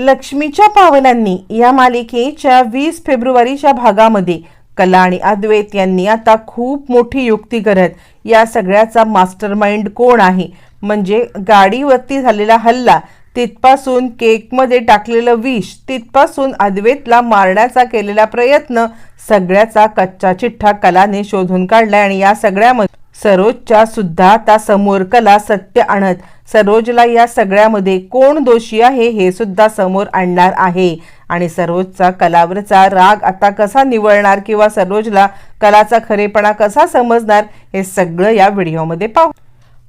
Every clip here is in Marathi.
लक्ष्मीच्या पावलांनी या मालिकेच्या वीस फेब्रुवारीच्या भागामध्ये कला आणि अद्वैत यांनी आता खूप मोठी युक्ती करत या सगळ्याचा मास्टर माइंड कोण आहे? म्हणजे गाडीवरती झालेला हल्ला तिथपासून केकमध्ये टाकलेलं विष तिथपासून अद्वैतला मारण्याचा केलेला प्रयत्न सगळ्याचा कच्चा चिठ्ठा कलाने शोधून काढलाय आणि या सगळ्यामध्ये सरोजच्या सुद्धा आता समोर कला सत्य आणत. सरोजला या सगळ्यामध्ये कोण दोषी आहे हे सुद्धा समोर आणणार आहे. आणि सरोजचा कलावरचा राग आता कसा निवळणार किंवा सरोजला कलाचा खरेपणा कसा समजणार हे सगळं या व्हिडिओमध्ये पाहू.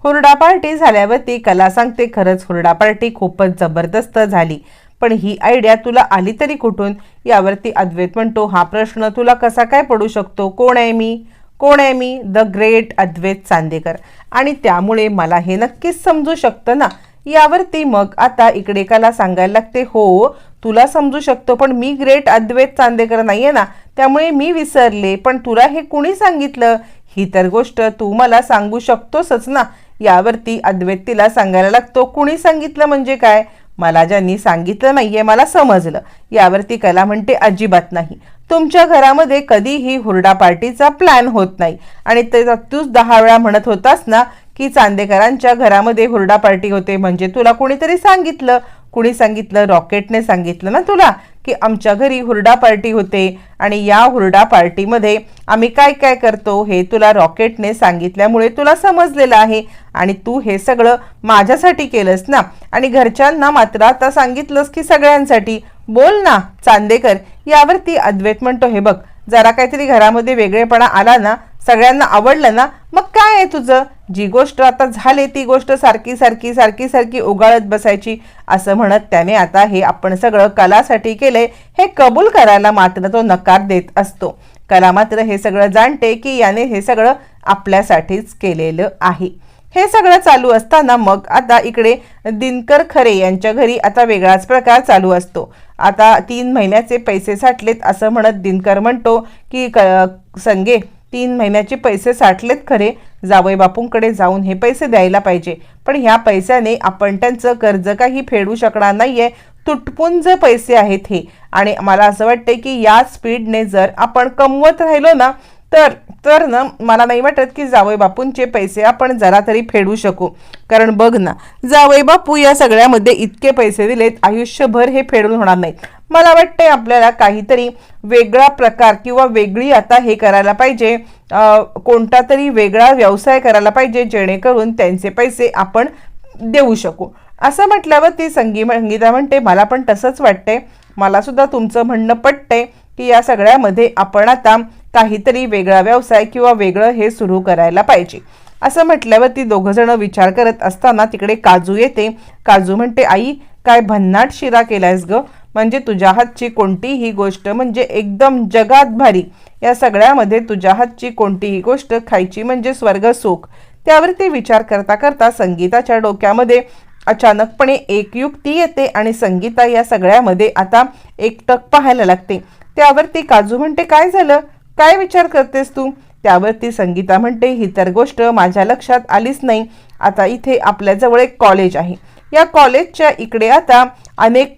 हुरडा पार्टी झाल्यावरती कला सांगते खरंच हुरडा पार्टी खूपच जबरदस्त झाली. पण ही आयडिया तुला आली तरी कुठून? यावरती अद्वैत म्हणतो हा प्रश्न तुला कसा काय पडू शकतो? कोण आहे मी? कोण आहे मी? द ग्रेट अद्वैत चांदेकर आणि त्यामुळे मला हे नक्कीच समजू शकतं ना? यावरती मग आता इकडे एकाला सांगायला लागते हो तुला समजू शकतो पण मी ग्रेट अद्वैत चांदेकर नाहीये ना? त्यामुळे मी विसरले पण तुला हे कुणी सांगितलं? ही तर गोष्ट तू मला सांगू शकतोसच ना? यावरती अद्वैत तिला सांगायला लागतो कुणी सांगितलं म्हणजे काय? मला ज्यांनी सांगितलं नाहीये मला समजलं. यावरती कला म्हणते अजिबात नाही. तुमच्या घरामध्ये कधीही हुरडा पार्टीचा प्लॅन होत नाही. आणि ते तूच दहा वेळा म्हणत होतास ना की चांदेकरांच्या घरामध्ये हुरडा पार्टी होते म्हणजे तुला कोणीतरी सांगितलं. कुणी सांगितलं? रॉकेटने सांगितलं ना तुला की आमच्या घरी हुरडा पार्टी होते. आणि या हुरडा पार्टीमध्ये आम्ही काय काय करतो हे तुला रॉकेटने सांगितल्यामुळे तुला समजलेलं आहे. आणि तू हे सगळं माझ्यासाठी केलंस ना. आणि घरच्यांना मात्र आता सांगितलंस की सगळ्यांसाठी. बोल ना चांदेकर. यावरती अद्वैत म्हणतो हे बघ जरा काहीतरी घरामध्ये वेगळेपणा आला ना सगळ्यांना आवडलं ना मग काय आहे तुझं? जी गोष्ट आता झाली ती गोष्ट सारखी सारखी सारखी सारखी उगाळत बसायची. असं म्हणत त्याने आता हे आपण सगळं कलासाठी केलंय हे कबूल करायला मात्र तो नकार देत असतो. कला मात्र हे सगळं जाणते की याने हे सगळं आपल्यासाठीच केलेलं आहे. हे सगळं चालू असताना मग आता इकडे दिनकर खरे यांच्या घरी आता वेगळाच प्रकार चालू असतो. आता तीन महिन्याचे पैसे साठलेत असं म्हणत दिनकर म्हणतो की क संगे तीन महिन्याचे पैसे साठलेत खरे. जावई बापूंकडे जाऊन हे पैसे द्यायला पाहिजे. पण ह्या पैशाने आपण त्यांचं कर्ज काही फेडू शकणार नाही आहे तुटपुंज पैसे आहेत हे. आणि मला असं वाटते की या स्पीडने जर आपण कमवत राहिलो ना तर तर ना मला नाही वाटत की जावई बापूंचे पैसे आपण जरा तरी फेडू शकू. कारण बघ ना जावई बापू या सगळ्यामध्ये इतके पैसे दिलेत आयुष्यभर हे फेडून होणार नाही मला वाटतंय आपल्याला काहीतरी वेगळा प्रकार किंवा वेगळी आता हे करायला पाहिजे कोणता तरी वेगळा व्यवसाय करायला पाहिजे जेणेकरून त्यांचे पैसे आपण देऊ शकू. असं म्हटल्यावर ती संगी संगीता म्हणते मला पण तसंच वाटतंय. मलासुद्धा तुमचं म्हणणं पटतंय की या सगळ्यामध्ये आपण आता काहीतरी वेगळा व्यवसाय किंवा वेगळं हे सुरू करायला पाहिजे. असं म्हटल्यावर ती दोघंजणं विचार करत असताना तिकडे काजू येते. काजू म्हणते आई काय भन्नाट शिरा केलायस ग? म्हणजे तुझ्या हातची कोणतीही गोष्ट म्हणजे एकदम जगात भारी. या सगळ्यामध्ये तुझ्या हातची कोणतीही गोष्ट खायची म्हणजे स्वर्ग सुख. त्यावर ते विचार करता करता संगीताच्या डोक्यामध्ये अचानकपणे एक युक्ती येते आणि संगीता या सगळ्यामध्ये आता एकटक पाहायला लागते. त्यावरती काजू म्हणते काय झालं? काय विचार करतेस तू? त्यावरती संगीता म्हणते ही तर गोष्ट माझ्या लक्षात आलीच नाही. आता इथे आपल्याजवळ एक कॉलेज आहे. या कॉलेजच्या इकडे आता अनेक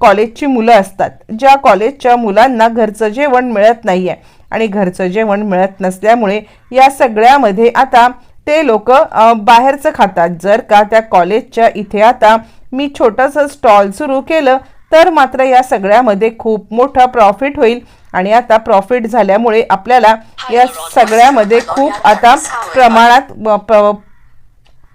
कॉलेजची मुलं असतात. ज्या कॉलेजच्या मुलांना घरचं जेवण मिळत नाही आहे आणि घरचं जेवण मिळत नसल्यामुळे या सगळ्यामध्ये आता ते लोक बाहेरचं खातात. जर का त्या कॉलेजच्या इथे आता मी छोटंसं स्टॉल सुरू केलं तर मात्र या सगळ्यामध्ये खूप मोठा प्रॉफिट होईल. आणि आता प्रॉफिट झाल्यामुळे आपल्याला या सगळ्यामध्ये खूप आता प्रमाणात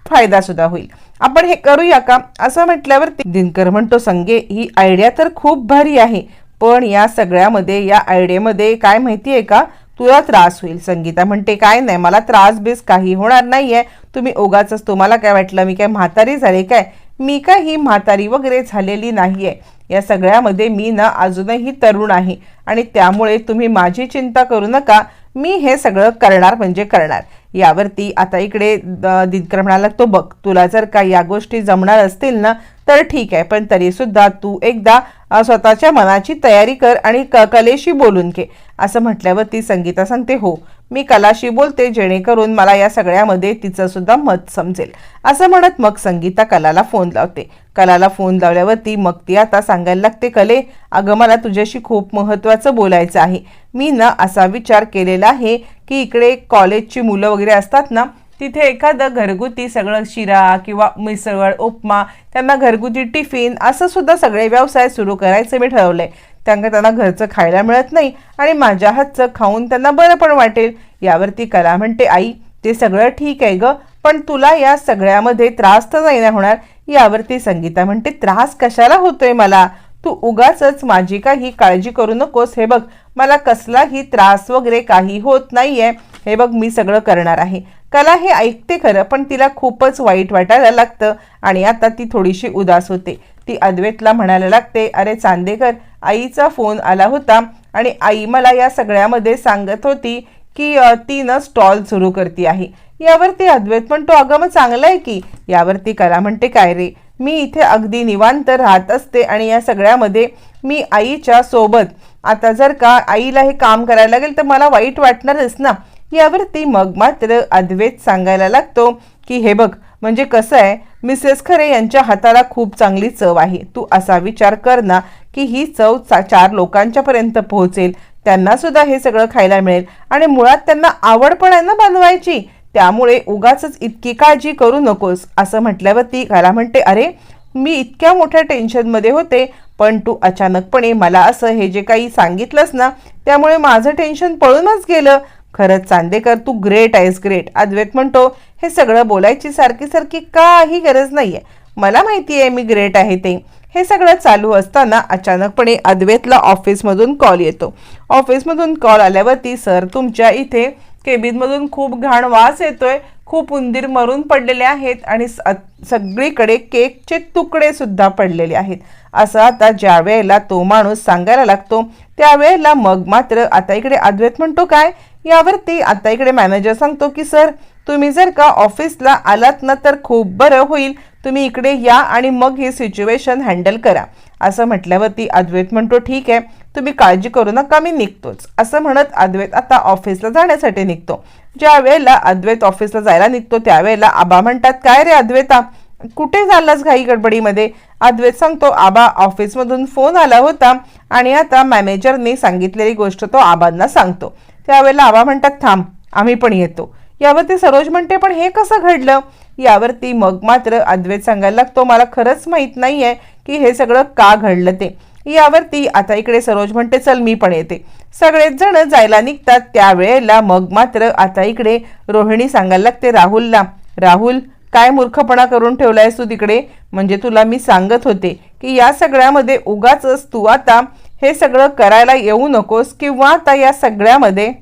फायदा सुद्धा होईल. आपण हे करूया का? असं म्हटल्यावर ते- दिनकर म्हणतो संगे ही आयडिया तर खूप भारी आहे पण या सगळ्यामध्ये या आयडियामध्ये काय माहिती आहे का? तुला त्रास होईल. संगीता म्हणते काय नाही मला त्रास बीस काही होणार नाहीये. तुम्ही ओगाच तुम्हाला काय वाटलं मी काय म्हातारी झाले काय? मी काय ही म्हातारी वगैरे झालेली नाहीये. या सगळ्यामध्ये मी ना अजूनही तरुण आहे. आणि त्यामुळे तुम्ही माझी चिंता करू नका. मी हे सगळं करणार म्हणजे करणार. यावरती आता इकडे द- दिनकर म्हणाला तो बघ तुला जर का या गोष्टी जमणार असतील ना तर ठीक आहे पण तरी सुद्धा तू एकदा स्वतःच्या मनाची तयारी कर आणि क कलेशी बोलून घे. असं म्हटल्यावरती संगीता सांगते हो मी कलाशी बोलते जेणेकरून मला या सगळ्यामध्ये तिचं सुद्धा मत समजेल. असं म्हणत मग संगीता कलाला फोन लावते. कलाला फोन लावल्यावरती मग ती आता सांगायला लागते कले अगं मला तुझ्याशी खूप महत्त्वाचं बोलायचं आहे. मी ना असा विचार केलेला आहे की इकडे कॉलेजची मुलं वगैरे असतात ना तिथे एखादं घरगुती सगळं शिरा किंवा मिसळ उपमा त्यांना घरगुती टिफिन असं सुद्धा सगळे व्यवसाय सुरू करायचे मी ठरवलंय. त्यांना त्यांना घरचं खायला मिळत नाही आणि माझ्या हातचं खाऊन त्यांना बरं पण वाटेल. यावरती कला म्हणते आई ते सगळं ठीक आहे ग पण तुला या सगळ्यामध्ये त्रास तर नाही ना होणार? यावरती संगीता म्हणते त्रास कशाला होतोय मला? तू उगाच माझी काही काळजी करू नकोस. हे बघ मला कसलाही त्रास वगैरे काही होत नाही आहे हे बघ मी सगळं करणार आहे. कला हे ऐकते खरं पण तिला खूपच वाईट वाटायला लागतं. आणि आता ती थोडीशी उदास होते. ती अद्वैतला म्हणायला लागते अरे चांदेकर आईचा फोन आला होता आणि आई मला या सगळ्यामध्ये सांगत होती की ती न स्टॉल सुरू करते आहे. यावरती अद्वैत म्हणतो अगं मग चांगलं आहे की? यावरती कला म्हणते काय रे मी इथे अगदी निवांत राहत असते आणि या सगळ्यामध्ये मी आईच्या सोबत. आता जर का आईला हे काम करायला लागेल तर मला वाईट वाटणारच ना. यावरती मग मात्र अद्वैत सांगायला लागतो की हे बघ म्हणजे कसं आहे मिसेस खरे यांच्या हाताला खूप चांगली चव आहे. तू असा विचार कर ना की ही चव चा- चार लोकांच्यापर्यंत पोहोचेल. त्यांनासुद्धा हे सगळं खायला मिळेल. आणि मुळात त्यांना आवड पण आहे ना बनवायची. त्यामुळे उगाच इतकी काळजी करू नकोस असं म्हटल्यावर ती घाला म्हणते अरे मी इतक्या मोठ्या टेन्शनमध्ये होते पण तू अचानकपणे मला असं हे जे काही सांगितलंस ना त्यामुळे माझं टेन्शन पळूनच गेलं. खरंच चांदेकर तू ग्रेट आहेस ग्रेट. अद्वैत म्हणतो हे सगळं बोलायची सारखी सारखी काही गरज नाही आहे मला माहिती आहे मी ग्रेट आहे ते. हे सगळं चालू असताना अचानकपणे अद्वैतला ऑफिसमधून कॉल येतो. ऑफिसमधून कॉल आल्यावरती सर तुमच्या इथे केबिनमधून खूप घाण वास येतोय खूप उंदीर मरून पडलेले आहेत आणि स- सगळीकडे केकचे तुकडे सुद्धा पडलेले आहेत. असं आता ज्या वेळेला तो माणूस सांगायला लागतो त्यावेळेला मग मात्र आता इकडे अद्वैत म्हणतो काय? यावरती आता इकडे मॅनेजर सांगतो की सर तुम्ही जर का ऑफिसला आलात ना तर खूप बरं होईल. तुम्ही इकडे या आणि मग ही सिच्युएशन हँडल करा. असं म्हटल्यावरती अद्वैत म्हणतो ठीक आहे. तुम्ही काळजी करू नका मी निघतोच. असं म्हणत अद्वैत आता ऑफिसला जाण्यासाठी निघतो. ज्या वेळेला अद्वैत ऑफिसला जायला निघतो त्यावेळेला आबा म्हणतात काय रे अद्वैता? कुठे झालास घाई गडबडीमध्ये? अद्वैत सांगतो आबा ऑफिसमधून फोन आला होता आणि आता मॅनेजरने सांगितलेली गोष्ट तो आबांना सांगतो. त्यावेळेला आबा म्हणतात थांब आम्ही पण येतो. यावरती सरोज म्हणते पण हे कसं घडलं? यावरती मग मात्र अद्वैत सांगायला लागतो मला खरंच माहीत नाही आहे की हे सगळं का घडलं ते. यावरती आता इकडे सरोज म्हणते चल मी पण येते. सगळेच जण जायला निघतात त्यावेळेला मग मात्र आता इकडे रोहिणी सांगायला लागते राहुलला राहुल काय मूर्खपणा करून ठेवलायस तू तिकडे? म्हणजे तुला मी सांगत होते की या सगळ्यामध्ये उगाच तू आता हे सगळं करायला येऊ नकोस किंवा आता या सगळ्यामध्ये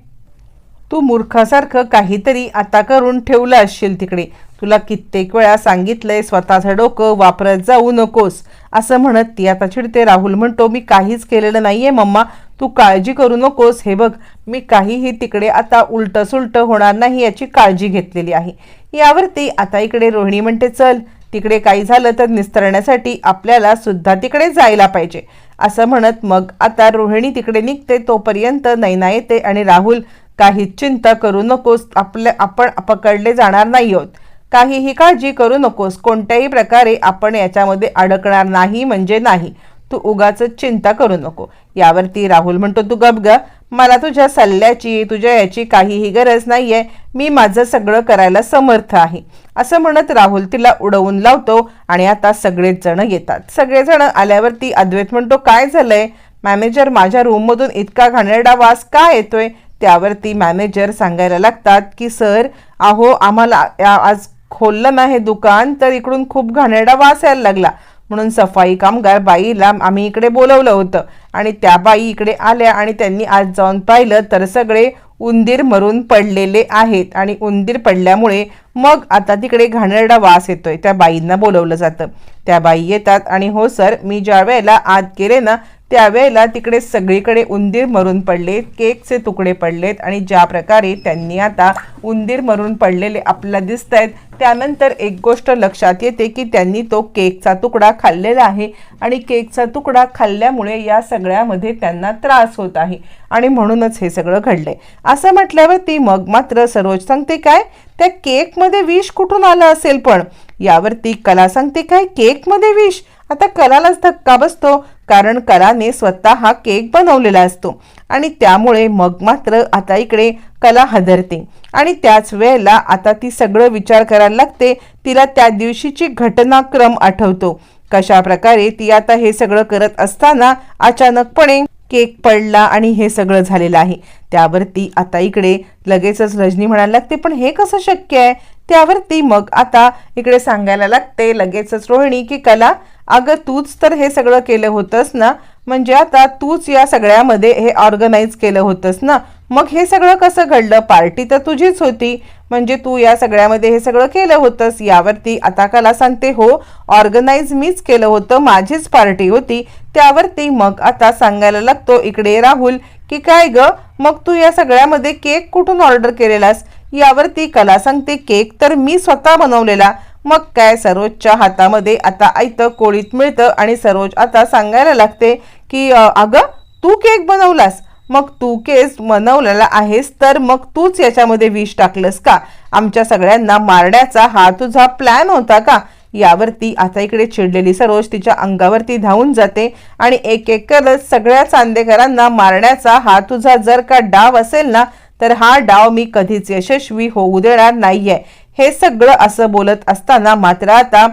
तू मूर्खासारखं काहीतरी आता करून ठेवलं असशील तिकडे. तुला कित्येक वेळा सांगितलंय स्वतःचं डोकं वापरत जाऊ नकोस. असं म्हणत ती. आता चिडते राहुल म्हणतो मी काहीच केलेलं नाहीये मम्मा. तू काळजी करू नकोस. हे बघ मी काहीही तिकडे आता उलट सुलट होणार नाही याची काळजी घेतलेली आहे. यावरती आता इकडे रोहिणी म्हणते चल तिकडे काही झालं तर निस्तरण्यासाठी आपल्याला सुद्धा तिकडे जायला पाहिजे. असं म्हणत मग आता रोहिणी तिकडे निघते. तोपर्यंत नैना येते आणि राहुल काहीच चिंता करू नकोस. आपल्या आपण पकडले जाणार नाही आहोत. काहीही काळजी करू नकोस. कोणत्याही प्रकारे आपण याच्यामध्ये अडकणार नाही म्हणजे नाही. तू उगाच चिंता करू नको. यावरती राहुल म्हणतो तू गप ग. मला तुझ्या सल्ल्याची तुझ्या याची काहीही गरज नाही आहे मी माझं सगळं करायला समर्थ आहे. असं म्हणत राहुल तिला उडवून लावतो आणि आता सगळेच जण येतात. सगळेजण आल्यावरती अद्वैत म्हणतो काय झालंय? मॅनेजर माझ्या रूममधून इतका घाणेरडा वास का येतोय? त्यावरती मॅनेजर सांगायला लागतात की सर अहो आम्हाला आज खोललं ना हे दुकान तर इकडून खूप घाणेरडा वास यायला लागला. म्हणून सफाई कामगार बाईला आम्ही इकडे बोलवलं होतं. आणि त्या बाई इकडे आल्या आणि त्यांनी आज जाऊन पाहिलं तर सगळे उंदीर मरून पडलेले आहेत. आणि उंदीर पडल्यामुळे मग आता तिकडे घाणेरडा वास येतोय. त्या बाईंना बोलवलं जातं. त्या बाई येतात आणि हो सर मी ज्या वेळेला आत गेले ना त्यावेळेला तिकडे सगळीकडे उंदीर मरून पडलेत केकचे तुकडे पडलेत आणि ज्या प्रकारे त्यांनी आता उंदीर मरून पडलेले आपल्याला दिसत आहेत त्यानंतर एक गोष्ट लक्षात येते की त्यांनी तो केकचा तुकडा खाल्लेला आहे आणि केकचा तुकडा खाल्ल्यामुळे या सगळ्यामध्ये त्यांना त्रास होत आहे आणि म्हणूनच हे सगळं घडलंय. असं म्हटल्यावरती मग मात्र सरोज सांगते काय त्या केकमध्ये विष कुठून आलं असेल पण? यावरती कला सांगते काय? केकमध्ये विष. आता कलालाच धक्का बसतो कारण कलाने स्वतः हा केक बनवलेला असतो. आणि त्यामुळे मग मात्र आता इकडे कला हदरते. आणि त्याच वेळेला आता ती सगळं विचार करायला लागते. तिला त्या दिवशीची घटनाक्रम आठवतो. कशा प्रकारे ती आता हे सगळं करत असताना अचानकपणे केक पडला आणि हे सगळं झालेलं आहे. त्यावरती आता इकडे लगेचच रजनी म्हणायला लागते पण हे कसं शक्य आहे? त्यावरती मग आता इकडे सांगायला लागते लगेचच रोहिणी की कला अगं तूच तर हे सगळं केलं होतंस ना? म्हणजे आता तूच या सगळ्यामध्ये हे ऑर्गनाईज केलं होतंस ना? मग हे सगळं कसं घडलं? पार्टी तर तुझीच होती. म्हणजे तू या सगळ्यामध्ये हे सगळं केलं होतंस यावरती आता कला सांगते हो. ऑर्गनाईज मीच केलं होतं माझीच पार्टी होती. त्यावरती मग आता सांगायला लागतो इकडे राहुल की काय ग? मग तू या सगळ्यामध्ये केक कुठून ऑर्डर केलेलास? यावरती कला सांगते केक तर मी स्वतः बनवलेला. मग काय सरोजच्या हातामध्ये आता आयतं कोळीत मिळतं आणि सरोज आता सांगायला लागते की अगं तू केक बनवलास? मग तू केस मनवलेला आहेस तर मग तूच याच्यामध्ये विष टाकलंस का? आमच्या सगळ्यांना मारण्याचा हा तुझा प्लॅन होता का? यावरती आता इकडे चिडलेली सरोज तिच्या अंगावरती धावून जाते आणि एक एक करत सगळ्या चांदेकरांना मारण्याचा हा तुझा जर का डाव असेल ना तर हा डाव मी कधीच यशस्वी होऊ देणार नाहीये. हे सगळं असं बोलत असताना मात्र आता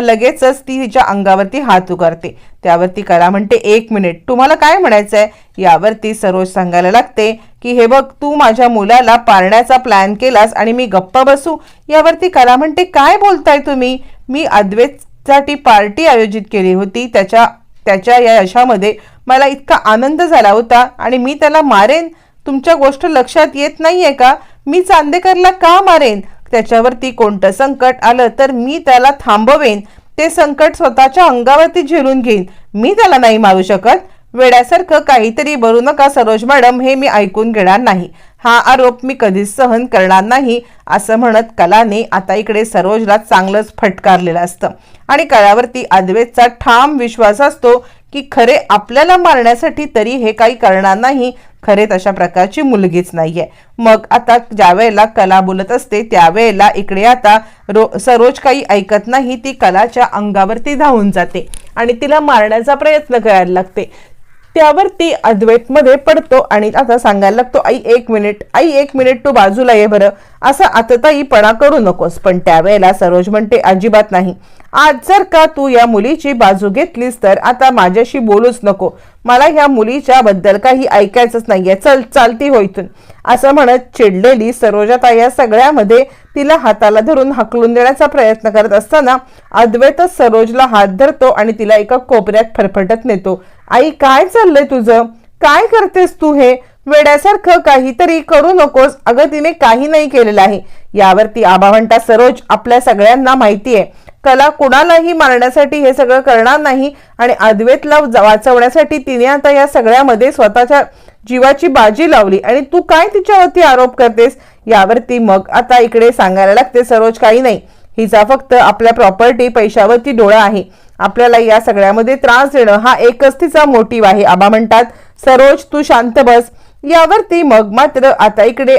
लगेचच ती तिच्या अंगावरती हात उगारते. त्यावरती करा म्हणते एक मिनिट तुम्हाला काय म्हणायचं आहे यावरती सरोज सांगायला लागते की हे बघ तू माझ्या मुलाला पाळण्याचा प्लॅन केलास आणि मी गप्प बसू. यावरती करा म्हणते काय बोलताय तुम्ही? मी अद्वैतसाठी पार्टी आयोजित केली होती. त्याच्या त्याच्या या यशामध्ये मला इतका आनंद झाला होता आणि मी त्याला मारेन? तुमच्या गोष्ट लक्षात येत नाहीये का? मी चांदेकरला का मारेन? त्याच्यावरती कोणतं संकट आलं तर मी त्याला थांबवेन. ते संकट स्वतःच्या अंगावरती झेलून घेईन. मी त्याला नाही मारू शकत. वेड्यासारखं काहीतरी बोलू नका सरोज मॅडम हे मी ऐकून घेणार नाही. हा आरोप मी कधीच सहन करणार नाही असं म्हणत कलाने आता इकडे सरोजला चांगलंच फटकारलेलं असतं. आणि कलावरती अद्वेतचा ठाम विश्वास असतो की खरे आपल्याला मारण्यासाठी तरी हे काही करणार नाही खरे तशा प्रकारची मुलगीच नाहीये. मग आता ज्या वेळेला कला बोलत असते त्यावेळेला इकडे आता रो सरोज काही ऐकत नाही ती कलाच्या अंगावरती धावून जाते आणि तिला मारण्याचा प्रयत्न करायला लागते. त्यावर ती अद्वैतमध्ये पडतो आणि आता सांगायला लागतो आई एक मिनिट आई एक मिनिट तू बाजूला ये बरं. असं आतताईपणा करू नकोस पण त्यावेळेला सरोज म्हणते अजिबात नाही. आज जर का तू या मुलीची बाजू घेतलीस तर आता माझ्याशी बोलूच नको. मला ह्या मुलीच्या बद्दल काही ऐकायचंच नाहीये. चल चालती होईतून असं म्हणत चिडलेली सरोजाता या सगळ्यामध्ये तिला हाताला धरून हकलून देण्याचा प्रयत्न करत असताना अद्वैतच सरोजला हात धरतो आणि तिला एका कोपऱ्यात फरफटत नेतो. आई काय चाललंय तुझं? काय करतेस तू हे? वेड्यासारखं काहीतरी करू नकोस. अगं तिने काही नाही केलेलं आहे. यावरती आबा म्हणता सरोज आपल्या सगळ्यांना माहिती आहे कला कुणालाही मारण्यासाठी हे सगळं करणार नाही आणि अद्वैतला वाचवण्यासाठी तिने आता या सगळ्यामध्ये स्वतःच्या जीवाची बाजी लावली. आणि तू काय तिच्यावरती आरोप करतेस? यावरती मग आता इकडे सांगायला लागते सरोज काही नाही. हिचा फक्त आपल्या प्रॉपर्टी पैशावरती डोळा आहे. आपल्याला या सगळ्यामध्ये त्रास देणं हा एकच तिचा मोटिव्ह आहे. आबा म्हणतात सरोज तू शांत बस. यावरती मग मात्र आता इकडे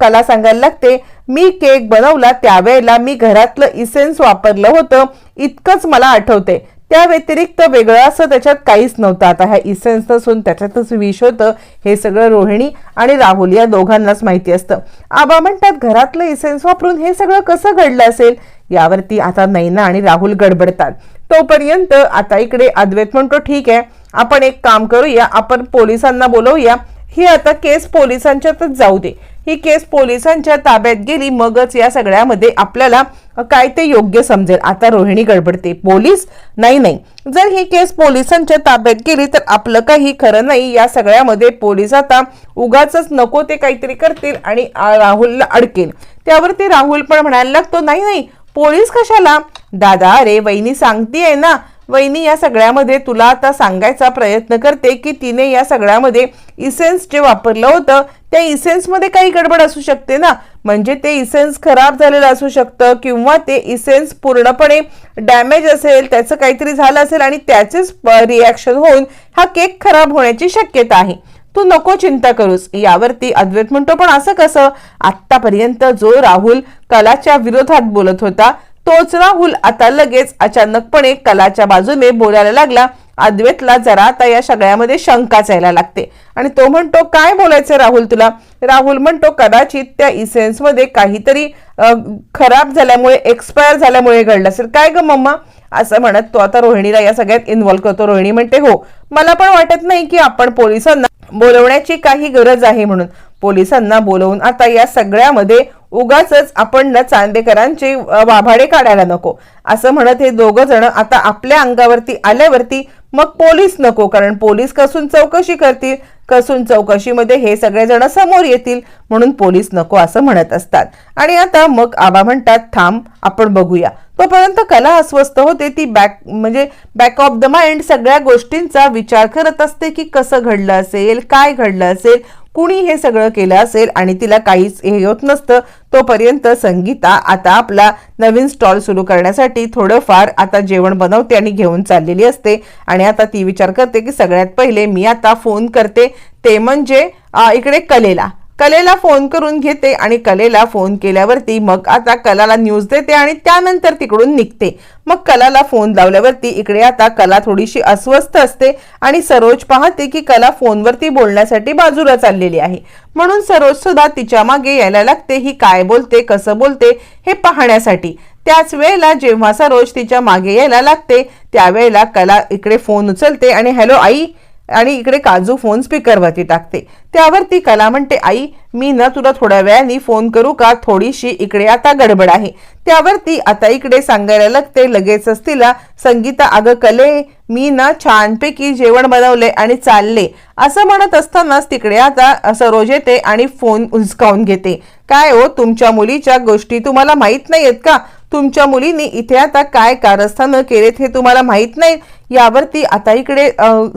कला सांगायला लागते मी केक बनवला त्यावेळेला मी घरातलं इसेन्स वापरलं होतं इतकंच मला आठवते. त्या व्यतिरिक्त वेगळं असं त्याच्यात काहीच नव्हतं. आता ह्या इसेन्स नसून त्याच्यातच विष होतं हे सगळं रोहिणी आणि राहुल या दोघांनाच माहिती असतं. आबा म्हणतात घरातलं इसेन्स वापरून हे सगळं कसं घडलं असेल? यावरती आता नैना आणि राहुल गडबडतात. तोपर्यंत आता इकडे अद्वैत म्हणतो ठीक आहे आपण एक काम करूया आपण पोलिसांना बोलवूया ही आता केस पोलिसांच्यातच जाऊ दे. ही केस पोलिसांच्या ताब्यात गेली मगच या सगळ्यामध्ये आपल्याला काय ते योग्य समजेल. आता रोहिणी गडबडते. पोलीस? नाही नाही. जर ही केस पोलिसांच्या ताब्यात गेली तर आपलं काही खरं नाही. या सगळ्यामध्ये पोलीस आता उगाच नको ते काहीतरी करतील आणि राहुलला अडकेल. त्यावरती राहुल पण म्हणायला लागतो नाही नाही. पोलीस कशाला? दादा अरे वहिनी सांगतीये ना वहिनी या सगळ्यामध्ये तुला आता सांगायचा प्रयत्न करते की तिने या सगळ्यामध्ये इसेन्स जे वापरलं होतं त्या इसेन्समध्ये काही गडबड असू शकते ना? म्हणजे ते इसेन्स खराब झालेलं असू शकतं किंवा ते इसेन्स पूर्णपणे डॅमेज असेल त्याचं काहीतरी झालं असेल आणि त्याचेच रिॲक्शन होऊन हा केक खराब होण्याची शक्यता आहे. तू नको चिंता करूस. यावरती अद्वैत म्हणतो पण असं कसं? आत्तापर्यंत जो राहुल कलाच्या विरोधात बोलत होता तोच राहुल आता लगेच अचानकपणे कलाच्या बाजूने बोलायला लागला. अद्वैतला जरा आता या सगळ्यामध्ये शंकाच यायला लागते. आणि तो म्हणतो काय बोलायचं राहुल तुला? राहुल म्हणतो कदाचित त्या इसेन्समध्ये काहीतरी खराब झाल्यामुळे एक्सपायर झाल्यामुळे घडलं असेल. काय ग मम्मा? असं म्हणत तो आता रोहिणीला या सगळ्यात इन्व्हॉल्व करतो. रोहिणी म्हणते हो मला पण वाटत नाही की आपण पोलिसांना बोलवण्याची काही गरज आहे म्हणून. पोलिसांना बोलवून आता या सगळ्यामध्ये उगाच आपण ना चांदेकरांचे वाभाडे काढायला नको. असं म्हणत हे दोघं जण आता आपल्या अंगावरती आल्यावरती मग पोलीस नको कारण पोलीस कसून चौकशी करतील? कसून चौकशीमध्ये हे सगळेजण समोर येतील? म्हणून पोलीस नको असं म्हणत असतात. आणि आता मग आबा म्हणतात थांब आपण बघूया. तोपर्यंत कला अस्वस्थ होते. ती बॅक म्हणजे बॅक ऑफ द माइंड सगळ्या गोष्टींचा विचार करत असते की कसं घडलं असेल काय घडलं असेल? कुणी हे सगळं केलं असेल आणि तिला काहीच हे होत नसतं तोपर्यंत संगीता आता आपला नवीन स्टॉल सुरू करण्यासाठी थोडंफार आता जेवण बनवते आणि घेऊन चाललेली असते. आणि आता ती विचार करते की सगळ्यात पहिले मी आता फोन करते ते म्हणजे इकडे कलेला. कलेला फोन करून घेते आणि कलेला फोन केल्यावरती मग आता कलाला न्यूज देते आणि त्यानंतर तिकडून निघते. मग कलाला फोन लावल्यावरती इकडे आता कला थोडीशी अस्वस्थ असते आणि सरोज पाहते की कला फोनवरती बोलण्यासाठी बाजूला चाललेली आहे. म्हणून सरोज सुद्धा तिच्यामागे यायला लागते ही काय बोलते कसं बोलते हे पाहण्यासाठी. त्याच वेळेला जेव्हा सरोज तिच्यामागे यायला लागते त्यावेळेला कला इकडे फोन उचलते आणि हॅलो आई आणि इकडे काजू फोन स्पीकरवरती टाकते. त्यावरती कला म्हणते आई मी ना तुला थोड्या वेळाने फोन करू का? थोडीशी इकडे आता गडबड आहे. त्यावरती आता इकडे सांगायला लागते लगेचच तिला संगीता अगं कले मी ना छानपैकी जेवण बनवले आणि चालले. असं म्हणत असतानाच तिकडे आता सरोज येते आणि फोन उंचकावून घेते. काय हो तुमच्या मुलीच्या गोष्टी तुम्हाला माहीत नाही आहेत का? तुमच्या मुलीने इथे आता काय कारस्थानं केलेत हे तुम्हाला माहीत नाही? यावरती आता इकडे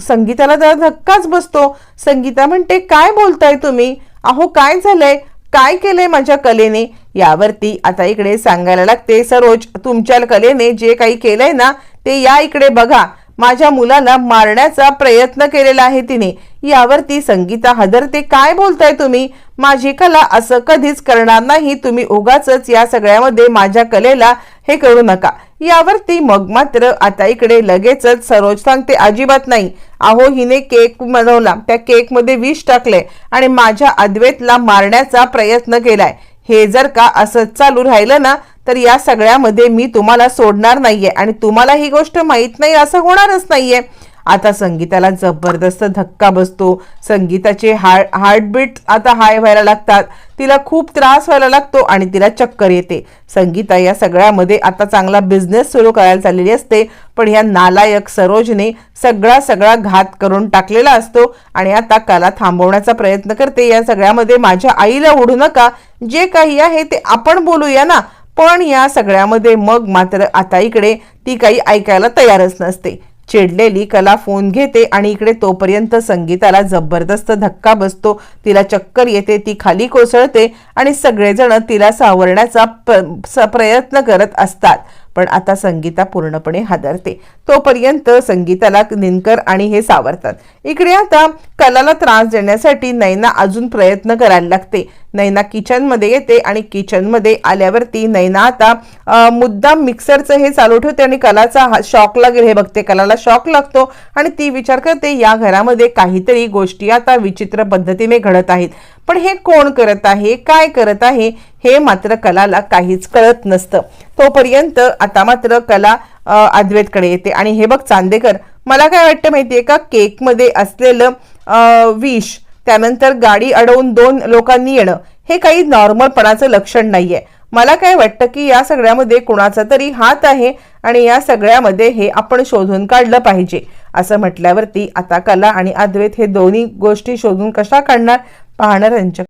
संगीताला जरा धक्काच बसतो. संगीता म्हणते काय बोलताय तुम्ही? अहो काय झालंय? काय केलंय माझ्या कलेने? यावरती आता इकडे सांगायला लागते सरोज तुमच्या कलेने जे काही केलंय ना ते या इकडे बघा. माझ्या मुलाला मारण्याचा प्रयत्न केलेला आहे तिने. यावरती संगीता हदरते काय बोलताय तुम्ही? माझी कला असं कधीच करणार नाही. तुम्ही उगाच या सगळ्यामध्ये माझ्या कलेला हे करू नका. यावरती मग मात्र आता इकडे लगेचच सरोज सांगते अजिबात नाही. अहो हिने केक बनवला. त्या केकमध्ये विष टाकले आणि माझ्या अद्वैतला मारण्याचा प्रयत्न केलाय. हे जर का असंच चालू राहिलं ना तर या सगळ्यामध्ये मी तुम्हाला सोडणार नाहीये आणि तुम्हाला ही गोष्ट माहीत नाही असं होणारच नाहीये. आता संगीताला जबरदस्त धक्का बसतो. संगीताचे हार्ट हार्टबीट आता हाय व्हायला लागतात. तिला खूप त्रास व्हायला लागतो आणि तिला चक्कर येते. संगीता या सगळ्यामध्ये आता चांगला बिझनेस सुरू करायला चाललेली असते. पण या नालायक सरोजने सगळा सगळा घात करून टाकलेला असतो आणि आता कला थांबवण्याचा प्रयत्न करते. या सगळ्यामध्ये माझ्या आईला ओढू नका. जे काही आहे ते आपण बोलूया ना. पण या सगळ्यामध्ये मग मात्र आता इकडे ती काही ऐकायला तयारच नसते. चिडलेली कला फोन घेते आणि इकडे तोपर्यंत संगीताला जबरदस्त धक्का बसतो. तिला चक्कर येते ती खाली कोसळते आणि सगळेजण तिला सावरण्याचा प्र स- प्रयत्न करत असतात. पण आता संगीता पूर्णपणे हादरते. तोपर्यंत संगीताला निनकर आणि हे सावरतात. इकडे आता कलाला त्रास देण्यासाठी नैना अजून प्रयत्न करायला लागते. नैना किचनमध्ये येते आणि किचनमध्ये आल्यावरती नैना आता मुद्दाम मिक्सरचं हे चालू ठेवते आणि कलाचा हा शॉक लागेल. हे बघते कलाला शॉक लागतो आणि ती विचार करते या घरामध्ये काहीतरी गोष्टी आता विचित्र पद्धतीने घडत आहेत. पण हे कोण करत आहे? काय करत आहे? हे मात्र कलाला काहीच कळत नसतं. तोपर्यंत आता मात्र कला अद्वैतकडे येते. आणि हे बघ चांदेकर मला काय वाटतं माहितीये का? केकमध्ये असलेलं विष त्यानंतर गाडी अडवून दोन लोकांनी येणं हे काही नॉर्मलपणाचं लक्षण नाहीये. मला काय वाटतं की या सगळ्यामध्ये कुणाचा तरी हात आहे आणि या सगळ्यामध्ये हे आपण शोधून काढलं पाहिजे. असं म्हटल्यावरती आता कला आणि अद्वैत हे दोन्ही गोष्टी शोधून कशा काढणार? पाहणाऱ्यांच्या